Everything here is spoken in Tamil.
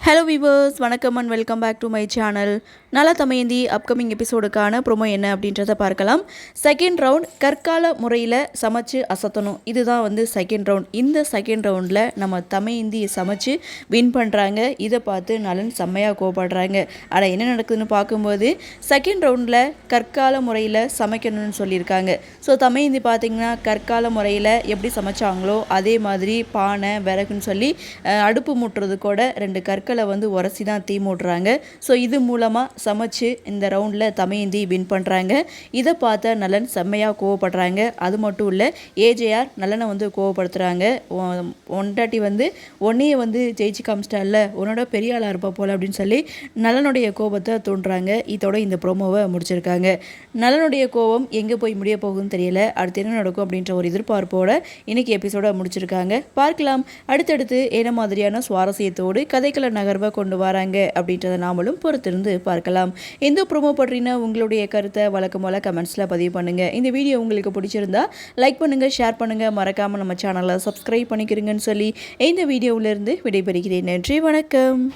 ஹலோ வீவர்ஸ் வணக்கம் and welcome back to my channel நல்லா தமையந்தி அப்கமிங் எபிசோடுக்கான ப்ரொமோ என்ன அப்படின்றத பார்க்கலாம். செகண்ட் ரவுண்ட் கற்கால முறையில் சமைச்சு அசத்தணும். இதுதான் வந்து செகண்ட் ரவுண்ட் இந்த செகண்ட் ரவுண்டில் நம்ம தமையந்தியை சமைச்சு வின் பண்ணுறாங்க இதை பார்த்து நலன் செம்மையாக கோவப்படுறாங்க. ஆனால் என்ன நடக்குதுன்னு பார்க்கும்போது செகண்ட் ரவுண்டில் கற்கால முறையில் சமைக்கணும்னு சொல்லியிருக்காங்க. ஸோ தமையந்தி பார்த்திங்கன்னா கற்கால முறையில் எப்படி சமைச்சாங்களோ அதே மாதிரி பானை விறகுன்னு சொல்லி அடுப்பு மூட்டுறது கூட ரெண்டு கற்களை வந்து உரசி தான் தீ மூட்டுறாங்க. ஸோ இது மூலமாக சமைச்சு இந்த ரவுண்டில் தமையந்தி வின் பண்ணுறாங்க இதை பார்த்த நலன் செம்மையாக கோவப்படுறாங்க. அது மட்டும் இல்லை ஏஜேஆர் நலனை வந்து கோவப்படுத்துகிறாங்க ஒன்றாட்டி வந்து உன்னையே வந்து ஜெயிச்சு காமிச்சிட்டால உன்னோட பெரிய ஆளாக இருப்பா போல் அப்படின்னு சொல்லி நலனுடைய கோபத்தை தோன்றாங்க இதோட இந்த ப்ரோமோவை முடிச்சிருக்காங்க. நலனுடைய கோபம் எங்கே போய் முடிய போகுதுன்னு தெரியல. அடுத்து என்ன நடக்கும் அப்படின்ற ஒரு எதிர்பார்ப்போட இன்னைக்கு எபிசோட முடிச்சிருக்காங்க. பார்க்கலாம். அடுத்தடுத்து என்ன மாதிரியான சுவாரஸ்யத்தோடு கதைக்கள நகர்வை கொண்டு வராங்க அப்படின்றத நாமளும் பொறுத்திருந்து பார்க்கலாம். இந்த ப்ரோமோ பற்றின உங்களுடைய கருத்தை வழக்கம் போல் கமெண்ட்ஸில் பதிவு பண்ணுங்க. இந்த வீடியோ உங்களுக்கு பிடிச்சிருந்தா லைக் பண்ணுங்க ஷேர் பண்ணுங்க. மறக்காமல் நம்ம சேனலை சப்ஸ்கிரைப் பண்ணிக்கிறீங்கன்னு சொல்லி இந்த வீடியோவிலிருந்து விடைபெறுகிறேன். நன்றி வணக்கம்.